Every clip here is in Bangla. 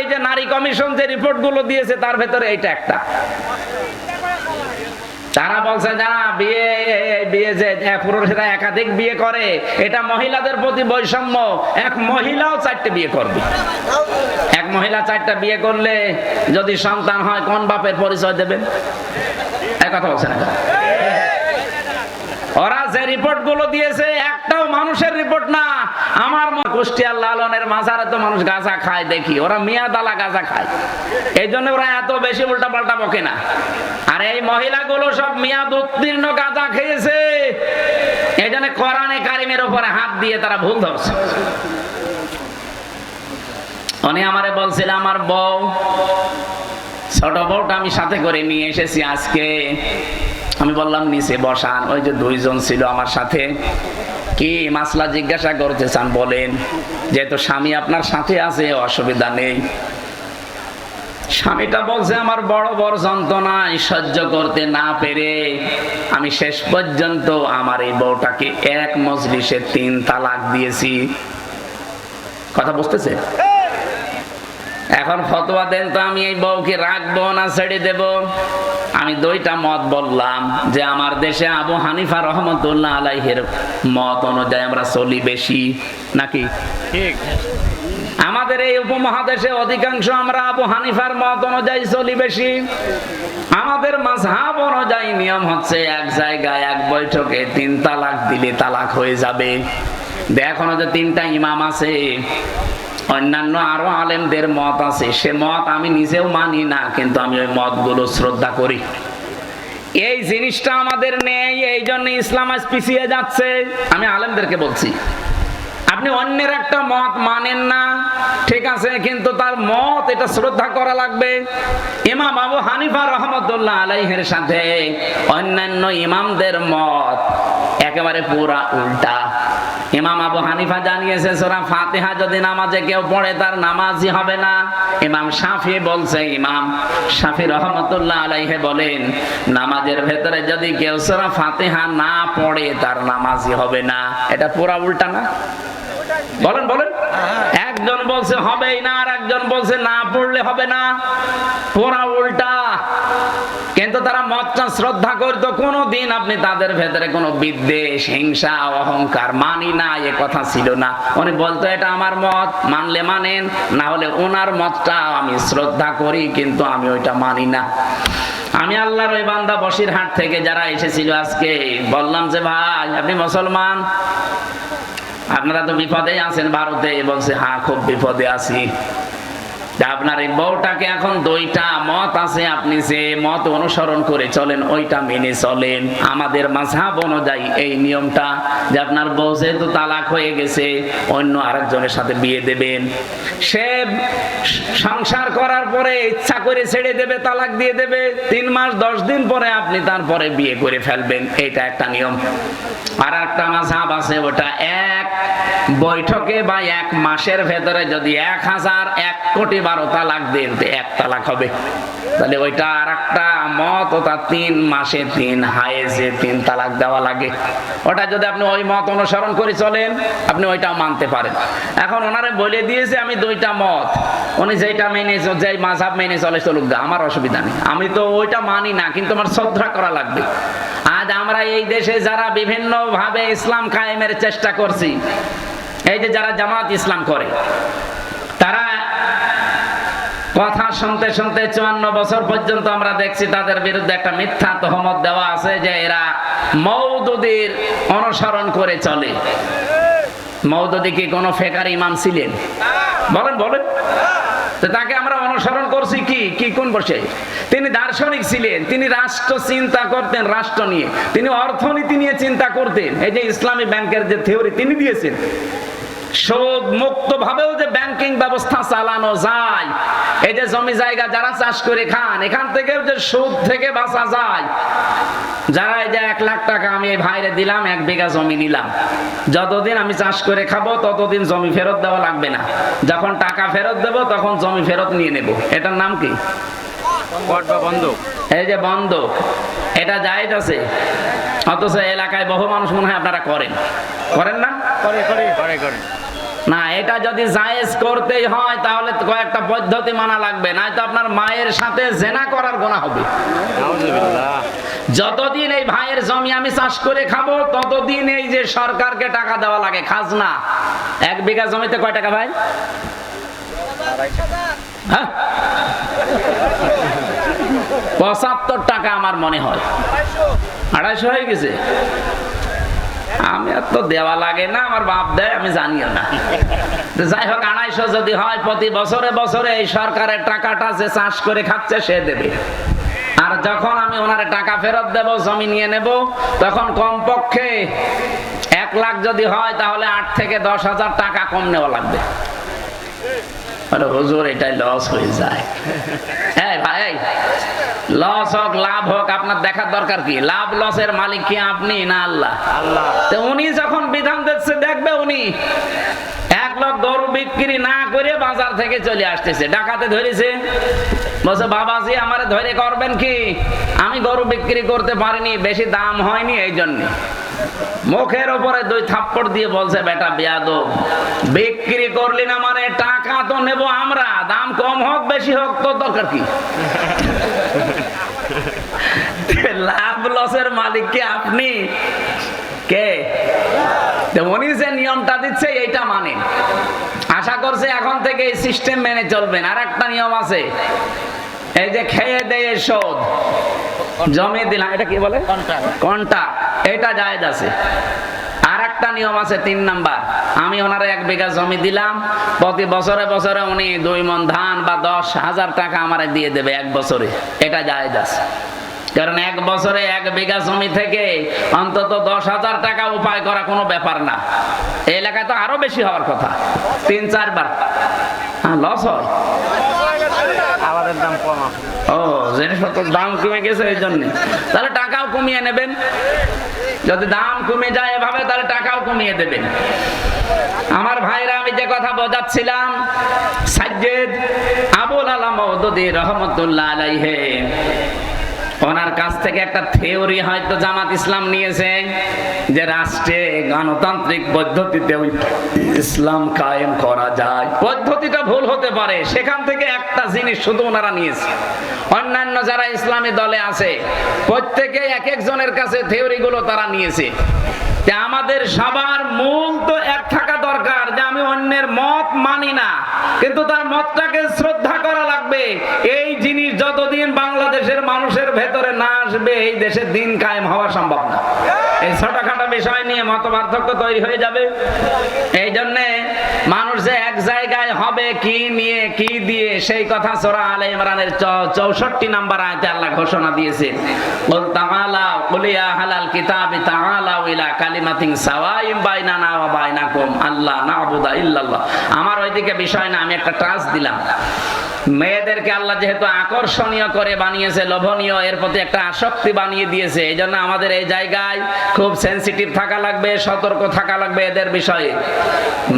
এই যে নারী কমিশন যে রিপোর্টগুলো দিয়েছে, তার ভেতরে এইটা একটা। তারা বলছে যারা বিয়ে বিয়ে যে পুরুষেরা একাধিক বিয়ে করে, এটা মহিলাদের প্রতি বৈষম্য। এক মহিলাও চারটে বিয়ে করবে। এক মহিলা চারটা বিয়ে করলে যদি সন্তান হয়, কোন বাপের পরিচয় দেবেন এক কথা বলছে না। ওরা যে রিপোর্টগুলো দিয়েছে, একটাও মানুষের রিপোর্ট না। আমার কুষ্টিয়ার লালনের মাজারে তো মানুষ গাঁজা খায় দেখি, ওরা মিয়া দালা গাঁজা খায়। এই জন্য ওরা এত বেশি উল্টা পাল্টা বকে না। আর এই মহিলাগুলো সব মিয়াদ উত্তীর্ণ গাঁজা খেয়েছে। এই জন্য কোরআনে কারিমের উপরে হাত দিয়ে তারা ভুল ধরছে। উনি আমারে বলছিল, আমার বউ, ছোট বউটা আমি সাথে করে নিয়ে এসেছি আজকে। আমি বললাম, নিচে বসান। ওই যে দুইজন ছিল আমার সাথে। কি মাসলা জিজ্ঞাসা করতে চান বলেন, যেহেতু স্বামী আপনার সাথে আছে, অসুবিধা নেই। স্বামীটা বলছে, আমার বড় বড় যন্ত্রণায় সহ্য করতে না পেরে আমি শেষ পর্যন্ত আমার এই বউটাকে এক মজলিসে তিন তালাক দিয়েছি। কথা বুঝতেছে? এখন ফতোয়া দেন তো আমি এই বউকে রাখব না ছেড়ে দেব। আমি দুইটা মত বললাম যে আমার দেশে আবু হানিফা রহমতুল্লাহ আলাইহের মত অনুযায়ী আমরা চলি বেশি নাকি? ঠিক। আমাদের এই উপমহাদেশে অধিকাংশ আমরা আবু হানিফার মত অনুযায়ী চলি বেশি। আমাদের মাঝহাব অনুযায়ী নিয়ম হচ্ছে এক জায়গায় এক বৈঠকে তিন তালাক দিলে তালাক হয়ে যাবে। এখনও যে তিনটা ইমাম আছে অন্যান্য আরও আলেমদের মত আছে। সে মত আমি নিজেও মানি না, কিন্তু আমি ওই মতগুলো শ্রদ্ধা করি। এই জিনিসটা আমাদের নেই, এই জন্য ইসলাম আজ পিছিয়ে যাচ্ছে। আমি আলেমদেরকে বলছি, আপনি অন্যের একটা মত মানেন না, ঠিক আছে, কিন্তু তার মত এটা শ্রদ্ধা করা লাগবে। ইমাম আবু হানিফা রহমতুল্লাহ আলাইহের সাথে অন্যান্য ইমামদের মত একেবারে পুরা উল্টা। ইমাম আবু হানিফা জানিয়েছে, সোরা ফাতিহা যদি নামাজে কেউ পড়ে, তার নামাজই হবে না। ইমাম শাফি বলছে, ইমাম শাফি রহমতুল্লাহ আলাইহে বলেন, নামাজের ভেতরে যদি কেউ সোরা ফাতিহা না পড়ে, তার নামাজই হবে না। এটা পুরা উল্টা না? বলেন বলেন। একজন বলছে, হবেই না, আর একজন বলছে, না পড়লে হবে না। পুরা উল্টা। কিন্তু তারা মতটা শ্রদ্ধা করতো কোনো দিন আপনি তাদের ভেতরে কোনো বিদ্বেষ, হিংসা, অহংকার মানি না, এ কথা ছিল না। উনি বলতো, এটা আমার মত, মানলে মানেন, না হলে ওনার মতটা আমি শ্রদ্ধা করি, কিন্তু আমি ওইটা মানি না। আমি আল্লাহর ওই বান্দা বসিরহাট থেকে যারা এসেছিল আজকে, বললাম যে, ভাই, আপনি মুসলমান? আপনারা তো বিপদে আছেন ভারতে। বলছে হ্যাঁ খুব বিপদে আছি। আপনার এই বউটাকে এখন দুইটা মত আছে, আপনি যে মত অনুসরণ করে চলেন, ওইটা মেনে চলেন। আমাদের মাঝহাব অনুযায়ী এই নিয়মটা, যে আপনার বউ যেহেতু তালাক হয়ে গেছে, অন্য আরেকজনের সাথে বিয়ে দেবেন। সে সংসার করার পরে ইচ্ছা করে ছেড়ে দেবে, তালাক দিয়ে দেবে। তিন মাস, দশ দিন পরে আপনি তারপরে বিয়ে করে ফেলবেন। এটা একটা নিয়ম। আর একটা মাঝহাব আছে, ওটা এক বৈঠকে বা এক মাসের ভেতরে যদি এক হাজার এক কোটি বারো তালাক দেন এক তালাক হবে। তাহলে ওইটা আর একটা মত, ওটা তিন মাসে তিন হায়েজে তিন তালাক দেওয়া লাগে। ওটা যদি আপনি ওই মত অনুসরণ করে চলেন, আপনি ওইটাও মানতে পারেন। এখন ওনারে বলে দিয়েছে, আমি দুইটা মত। উনি যেটা মেনে যেই মাঝাব মেনে চলে চলুক দা আমার অসুবিধা নেই। আমি তো ওইটা মানি না, কিন্তু আমার শ্রদ্ধা করা লাগবে। আজ আমরা এই দেশে যারা বিভিন্নভাবে ইসলাম কায়েমের চেষ্টা করছি এই যে যারা জামাত ইসলাম করে, তারা কথা শুনতে শুনতে চুয়ান্ন বছর পর্যন্ত আমরা দেখছি তাদের বিরুদ্ধে একটা মিথ্যা তহমত দেওয়া আছে যে এরা মৌদুদির অনুসরণ করে চলে। মৌদুদি কি কোনো ফেকার ইমাম ছিলেন? বলেন বলেন। তাকে আমরা অনুসরণ করছি কি? কি কোন বসে? তিনি দার্শনিক ছিলেন, তিনি রাষ্ট্র চিন্তা করতেন, রাষ্ট্র নিয়ে। তিনি অর্থনীতি নিয়ে চিন্তা করতেন। এই যে ইসলামী ব্যাংকের যে থিওরি তিনি দিয়েছেন। সুদ মুক্ত ভাবেও যে ব্যাংকিং ব্যবস্থা চালানো যায় এই যে জমি জায়গা যারা চাষ করে খান এখান থেকে যে সুদ থেকে বাঁচা যায়। যারা এই যে এক লাখ টাকা আমি এই ভাইরে দিলাম এক বিঘা জমি নিলাম। যতদিন আমি চাষ করে খাব ততদিন জমি ফেরত দেওয়া লাগবে না। যখন টাকা ফেরত দেব তখন জমি ফেরত নিয়ে নেব। এটার নাম কি? এই যে বন্ধক এটা জায়েজ আছে। অথচ এলাকায় বহু মানুষ মনে হয় আপনারা করেন। করেন না? করে করে করে না এটা যদি জায়েজ করতেই হয় তাহলে কয়েকটা পদ্ধতি মানা লাগবে। নাই তো আপনার মায়ের সাথে জেনা করার গোনা হবে। যতদিন এই ভাইয়ের জমি আমি চাষ করে খাব ততদিন এই যে সরকারকে টাকা দেওয়া লাগে খাজনা। এক বিঘা জমিতে কয় টাকা ভাই? হ্যাঁ? পঁচাত্তর টাকা আমার মনে হয়। আড়াইশো হয়ে গেছে। আমি আর তো দেওয়া লাগে না, আমার বাপ দেয়, আমি জানিও না। যাই হোক, আড়াইশো যদি হয়, প্রতি বছরে বছরে এই সরকারের টাকাটা যে চাষ করে খাচ্ছে, সে দেবে। আর যখন আমি ওনার টাকা ফেরত দেব, জমি নিয়ে নেব, তখন কমপক্ষে এক লাখ যদি হয়, তাহলে আট থেকে দশ হাজার টাকা কম নেওয়া লাগবে। হুজুর, এটাই লস হয়ে যায়। হ্যাঁ ভাই। লস হোক লাভ হোক আপনার দেখার দরকার কি? লাভ লসের মালিক কি আপনি না আল্লাহ? আল্লাহ। তো উনি যখন বিধান দিচ্ছে দেখবে উনি এক লোক গরু বিক্রি না করে বাজার থেকে চলে আসতেছে। ডাকাতে ধরেছে। বলছে বাবাজি আমারে ধরে করবেন কি? আমি গরু বিক্রি করতে পারিনি বেশি দাম হয়নি এই জন্য মুখের উপরে দুই থাপ্পড় দিয়ে বলছে, বেটা বিয়াদব, বিক্রি করলি না মানে টাকা তো নেব আমরা, দাম কম হোক, বেশি হোক তো দরকার কি? লাভ লসের মালিক কি আপনি? কে? উনি যে নিয়মটা দিচ্ছে, এইটা মানে। আশা করছে এখন থেকে এই সিস্টেম মেনে চলবেন। আর একটা নিয়ম আছে, এই যে খেয়ে দেয়ে শোধ। জমি দিলাম এটা কি বলে? কন্টা এটা জায়েজ আছে। আর একটা নিয়ম আছে তিন নাম্বার। আমি ওনারে এক বিঘা জমি দিলাম প্রতি বছরে বছরে উনি দুই মন ধান বা দশ হাজার টাকা আমারে দিয়ে দেবে এক বছরে। এটা জায়েজ আছে। কারণ এক বছরে এক বিঘা জমি থেকে অন্তত দশ হাজার টাকা উপায় করা কোনো ব্যাপার না। এই এলাকায় তো আরও বেশি হওয়ার কথা। তিন চারবার। হ্যাঁ লস হয়। আমাদের দাম কম আছে। ও, জিনিসপত্রের দাম কমে গেছে এই জন্য তাহলে টাকাও কমিয়ে নেবেন। যদি দাম কমে যায় এভাবে, তাহলে টাকাও কমিয়ে দেবেন। আমার ভাইরা, আমি যে কথা বোঝাচ্ছিলাম, সাজ্জেদ আবুল আলাম মওদুদি রহমতুল্লাহ আলাইহে, ওনার কাছ থেকে একটা থিওরি হয়তো জামাত ইসলাম নিয়েছে। যে রাষ্ট্রে গণতান্ত্রিক পদ্ধতিতে ইসলাম কায়েম করা যায়। পদ্ধতিটা ভুল হতে পারে। সেখান থেকে একটা জিনিস শুধু ওনারা নিয়েছে। অন্যান্য যারা ইসলামী দলে আছে, প্রত্যেকে এক একজনের কাছে থিওরি গুলো তারা নিয়েছে। আমাদের সবার মূল তো এক থাকা দরকার যে আমি অন্যের মত মানি না। কিন্তু তার মতটাকে শ্রদ্ধা করা লাগবে। এই জিনিস যতদিন বাংলাদেশের মানুষের ভেতরে না আসবে, এই দেশের দিন কায়েম হওয়া সম্ভব না। এই ছোটখাটো বিষয় নিয়ে মত পার্থক্য তৈরি হয়ে যাবে। এই জন্যে মানুষ যে এক জায়গায় হবে, কি নিয়ে, কি দিয়ে, সেই কথা সোরা আলে ইমরানের চৌষট্টি নাম্বার আয়তে আল্লাহ ঘোষণা দিয়েছে বল তাআলা কুলিয়া হালাল কিতাবি, তাআলা ইলা কালিমাতিন সাওয়াইম বাইনানা ওয়া বাইনাকুম। আল্লাহ বিষয় না, আমি একটা দিলাম। মেয়েদেরকে আল্লাহ যেহেতু আকর্ষণীয় করে বানিয়েছে, লোভনীয়, এর প্রতি একটা আসক্তি বানিয়ে দিয়েছে এই জন্য আমাদের এই জায়গায় খুব সেন্সিটিভ থাকা লাগবে, সতর্ক থাকা লাগবে এদের বিষয়ে।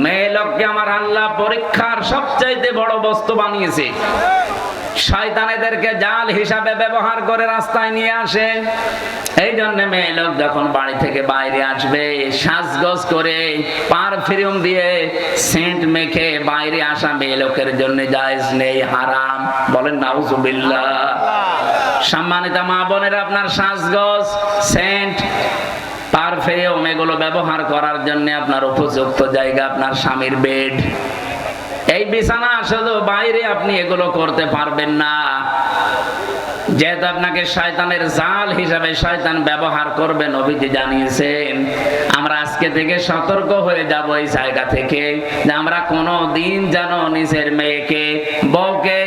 মেয়ে লোককে আমার আল্লাহ পরীক্ষার সবচাইতে বড় বস্তু বানিয়েছে। শয়তান এদেরকে জাল হিসাবে ব্যবহার করে রাস্তায় নিয়ে আসে। এই জন্য মেয়ে লোক যখন বাড়ি থেকে বাইরে আসবে, সাজগোজ করে পারফিউম দিয়ে সেন্ট মেখে বাইরে আসা মেয়ে লোকের জন্য জায়েজ নেই, হারাম। বলেন, নাউজুবিল্লাহ। সম্মানিত মা বোনের, আপনার সাজগোজ, সেন্ট, পারফিউম এগুলো ব্যবহার করার জন্য আপনার উপযুক্ত জায়গা, আপনার স্বামীর বেড। এই বিছানা শুধু বাইরে আপনি এগুলো করতে পারবেন না। যেহেতু আপনাকে শয়তানের জাল হিসাবে শয়তান ব্যবহার করবে, নবীজি জানিয়েছেন, আমরা আজকে থেকে সতর্ক হয়ে যাব এই জায়গা থেকে যে আমরা কোনো দিন যেন নিজের মেয়েকে, বউকে,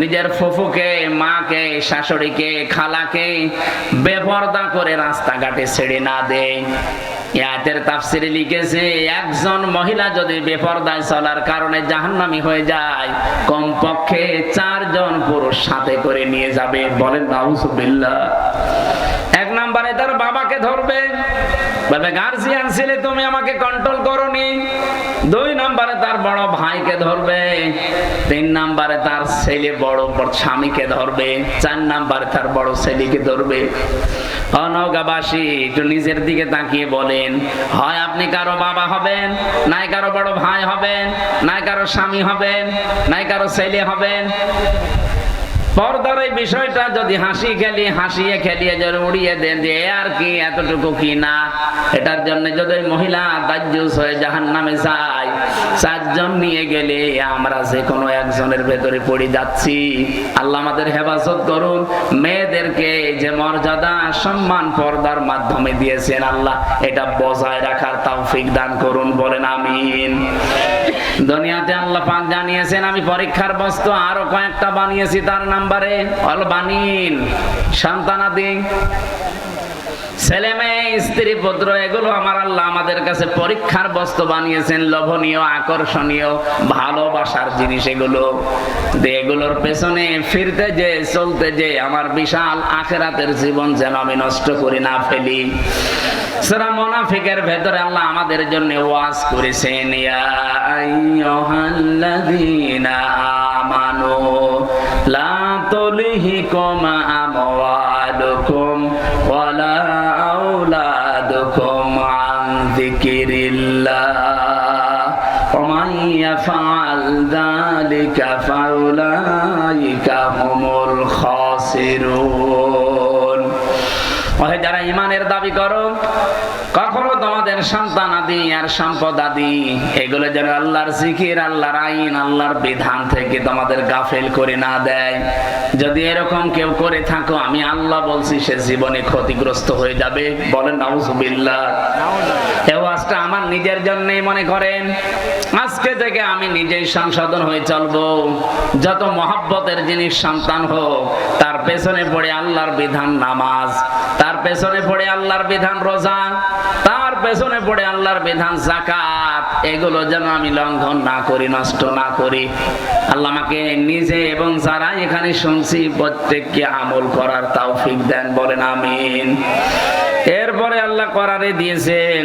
নিজের ফুফুকে, মাকে, শাশুড়িকে, খালাকে বেপর্দা করে রাস্তাঘাটে ছেড়ে না দেয় ইয়াতের তাফসিরে লিখেছে, একজন মহিলা যদি বেপরদায় চলার কারণে জাহান্নামি হয়ে যায়, কমপক্ষে চারজন পুরুষ সাথে করে নিয়ে যাবে। বলেন, নাউজুবিল্লাহ। এক নম্বরে তার বাবাকে ধরবে। গার্জিয়ান তুমি আমাকে কন্ট্রোল দুই তার বড় ভাইকে ধরবে, তিন তার ছেলে বড় স্বামীকে ধরবে, চার তার বড় ছেলেকে ধরবে। একটু নিজের দিকে তাকিয়ে বলেন, হয় আপনি কারও বাবা হবেন, নাই কারও বড় ভাই হবেন, নাই কারও স্বামী হবেন, নাই কারও ছেলে হবেন? পর্দার এই বিষয়টা যদি হাসি খেলি, হাসিয়ে খেলিয়ে যদি উড়িয়ে দেন যে আর কি, এতটুকু কি না? এটার জন্য যদি মহিলা দাজ্জুস হয়ে জাহান নামে যায়, চারজন নিয়ে গেলে আমরা যে কোনো একজনের ভেতরে পড়ে যাচ্ছি। আল্লাহ আমাদের হেফাজত করুন। মেয়েদেরকে যে মর্যাদা, সম্মান পর্দার মাধ্যমে দিয়েছেন আল্লাহ, এটা বজায় রাখার তৌফিক দান করুন, বলেন আমিন। দুনিয়াতে আল্লাহ পাক জানিয়েছেন, আমি পরীক্ষার বস্তু আরও কয়েকটা বানিয়েছি, তার নাম্বারে। অল বানিন, সন্তানাদি। ছেলে মেয়ে, স্ত্রী, পুত্র, এগুলো আমার আল্লাহ আমাদের কাছে পরীক্ষার বস্তু বানিয়েছেন, লোভনীয়, আকর্ষণীয়, ভালোবাসার জিনিস এগুলো। এগুলোর পেছনে ফিরতে যে, চলতে যে, আমার বিশাল আখেরাতের জীবন যেন আমি নষ্ট করি না ফেলি। সেরা মোনাফিকের ভেতরে আল্লাহ আমাদের জন্য ওয়াজ করেছেন, ইয়া আইয়ুহাল্লাযীনা আমানু, লা তুলহিকুম আমওয়ালুকুম আওলাদুকুম আন যিকিরিল্লাহ ومن يفعل ذلك فأولئك هم الخاسرون ওহে যারা ইমানের দাবি করো কখনো তোমাদের সন্তান আদি আর সম্পদ আদি, এগুলো যেন আল্লাহর জিকির, আল্লাহর আইন, আল্লাহর বিধান থেকে তোমাদের গাফেল করে না দেয়। যদি এরকম কেউ করে থাকো, আমি আল্লাহ বলছি, সে জীবনে ক্ষতিগ্রস্ত হয়ে যাবে। বলেন, নাউজুবিল্লাহ। এ ওয়াজটা আমার নিজের জন্যই মনে করেন। আজকে থেকে আমি নিজেই সংশোধন হয়ে চলবো। যত মহাব্বতের জিনিস সন্তান হোক, তার পেছনে পড়ে আল্লাহর বিধান নামাজ, তার পেছনে পড়ে আল্লাহর বিধান রোজা, তার পেছনে পড়ে আল্লাহর বিধান জাকাত এগুলো যেন আমি লঙ্ঘন না করি, নষ্ট না করি। আল্লাহ আমাকে নিজে এবং যারা এখানে শুনছি, প্রত্যেককে আমল করার তৌফিক দেন, বলেন আমিন। এরপরে আল্লাহ করারে দিয়েছেন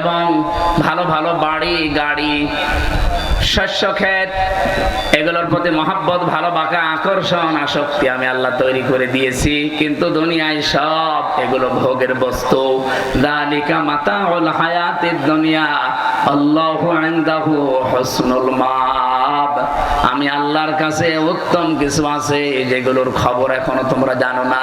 এবং ভালো ভালো বাড়ি, গাড়ি, শস্য ক্ষেত, এগুলোর প্রতি মহাব্বত, ভালোবাসা, আকর্ষণ, আসক্তি আমি আল্লাহ তৈরি করে দিয়েছি। কিন্তু দুনিয়ায় সব এগুলো ভোগের বস্তু। দালিকা মাতা হল হায়াতের দুনিয়া, আল্লাহ হুসনুল মাব। আমি আল্লাহর কাছে উত্তম কিছু আছে, যেগুলোর খবর এখনও তোমরা জানো না।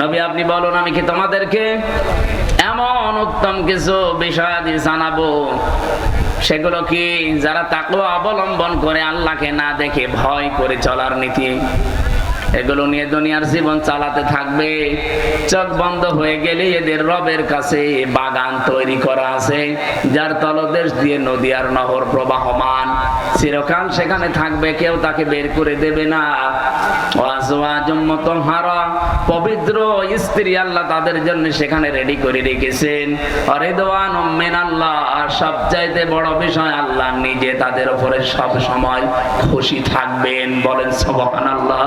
নবী, আপনি বলুন, আমি কি তোমাদেরকে এমন উত্তম কিছু বিষয় জানাব? সেগুলো কি যারা তাকেও অবলম্বন করে আল্লাহকে না দেখে ভয় করে চলার নীতি? এগুলো নিয়ে দুনিয়ার জীবন চালাতে থাকবে। চোখ বন্ধ হয়ে গেলে এদের রবের কাছে বাগান তৈরি করা আছে, যার তলদেশ দিয়ে নদী আর নহর প্রবাহমান। চিরকাল সেখানে থাকবে, কেউ তাকে বের করে দেবে না। পবিত্র স্ত্রী আল্লাহ তাদের জন্য সেখানে রেডি করে রেখেছেন। হরেদান আল্লাহ আর সবচাইতে বড় বিষয়, আল্লাহ নিজে তাদের উপরে সব সময় খুশি থাকবেন। বলেন সবহান আল্লাহ